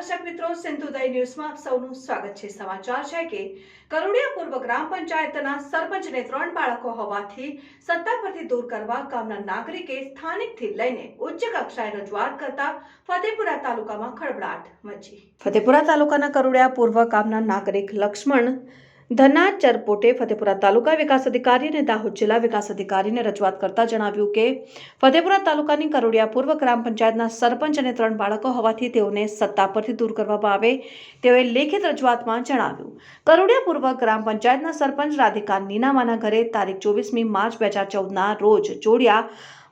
દર્શક મિત્રો સિંધુદય ન્યૂઝમાં સૌનું સ્વાગત છે. સમાચાર છે કે કરોડિયા પૂર્વ ગ્રામ પંચાયતના સરપંચને ત્રણ બાળકો હોવાથી સત્તા પરથી દૂર કરવા ગામના નાગરિકે સ્થાનિકથી લઈને ઉચ્ચ કક્ષાએ રજૂઆત કરતા ફતેપુરા તાલુકામાં ખળબળાટ મચી. ફતેપુરા તાલુકાના કરોડિયા પૂર્વ ગામના નાગરિક લક્ષ્મણ ધના ચરપોટે ફતેપુરા તાલુકા વિકાસ અધિકારી અને દાહોદ જિલ્લા વિકાસ અધિકારીને રજૂઆત કરતા જણાવ્યું કે ફતેપુરા તાલુકાની કરોડિયા પૂર્વ ગ્રામ પંચાયતના સરપંચ અને ત્રણ બાળકો હોવાથી તેઓને સત્તા પરથી દૂર કરવામાં આવે તેઓએ લેખિત રજૂઆતમાં જણાવ્યું. કરોડિયા પૂર્વ ગ્રામ પંચાયતના સરપંચ રાધિકા નીનામાના ઘરે તારીખ ચોવીસમી માર્ચ બે હજાર ચૌદના રોજ જોડિયા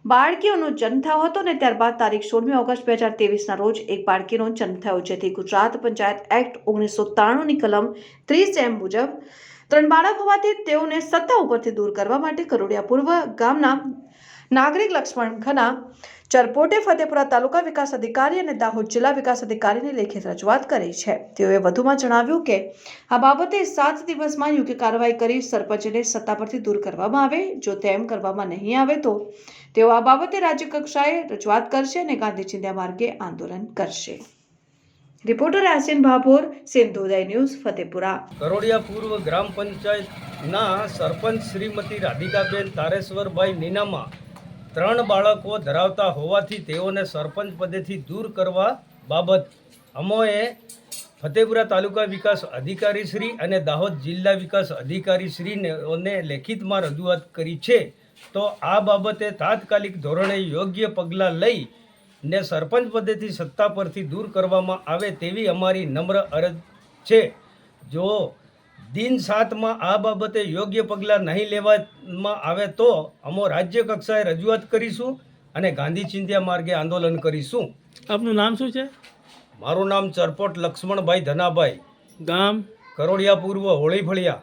બાળકીઓનો જન્મ થયો હતો અને ત્યારબાદ તારીખ સોળમી ઓગસ્ટ બે હજાર તેવીસના રોજ એક બાળકીનો જન્મ થયો, જેથી ગુજરાત પંચાયત એક્ટ ઓગણીસો ત્રાણુંની કલમ ત્રીસ એમ મુજબ ત્રણ બાળક હોવાથી તેઓને સત્તા ઉપરથી દૂર કરવા માટે કરોડિયા પૂર્વ ગામના નાગરિક લક્ષ્મણ ખના ચરપોટે ફતેપુરા તાલુકા વિકાસ અધિકારી અને દાહોદ જિલ્લા વિકાસ અધિકારીને લેખિત રજૂઆત કરી છે. તેઓએ વધુમાં જણાવ્યું કે, આ બાબતે સાત દિવસમાં યોગ્ય કાર્યવાહી કરી સરપંચને સત્તા પરથી દૂર કરવામાં આવે. જો તેમ કરવામાં નહીં આવે તો તેઓ આ બાબતે રાજ્યકક્ષાએ રજૂઆત કરશે અને ગાંધી ચિંધ્યા માર્ગે આંદોલન કરશે. Reporter Asin Bhabhor, Sindhuday news, Fatepura. Karodiya પૂર્વ ગ્રામ પંચાયતના સરપંચ શ્રીમતી રાધિકાબેન તારેશ્વરભાઈ નીનામાં ત્રણ બાળકો ધરાવતા હોવાથી તેઓને સરપંચ પદેથી દૂર કરવા બાબત અમોએ ફતેપુરા તાલુકા વિકાસ અધિકારી શ્રી અને દાહોદ જિલ્લા વિકાસ અધિકારી શ્રીને લેખિતમાં રજૂઆત કરી છે. તો આ બાબતે તાત્કાલિક ધોરણે યોગ્ય પગલાં લઈ ને સરપંચ પદેથી સત્તા પરથી દૂર કરવામાં આવે તેવી અમારી નમ્ર અરજ છે. જો દિન સાતમાં આ બાબતે યોગ્ય પગલાં નહીં લેવામાં આવે તો અમો રાજ્ય કક્ષાએ રજૂઆત કરીશું અને ગાંધી ચિંધ્યા માર્ગે આંદોલન કરીશું. આપનું નામ શું છે? મારું નામ ચરપોટ લક્ષ્મણભાઈ ધનાભાઈ. ગામ? કરોડિયા પૂર્વ હોળી ફળિયા.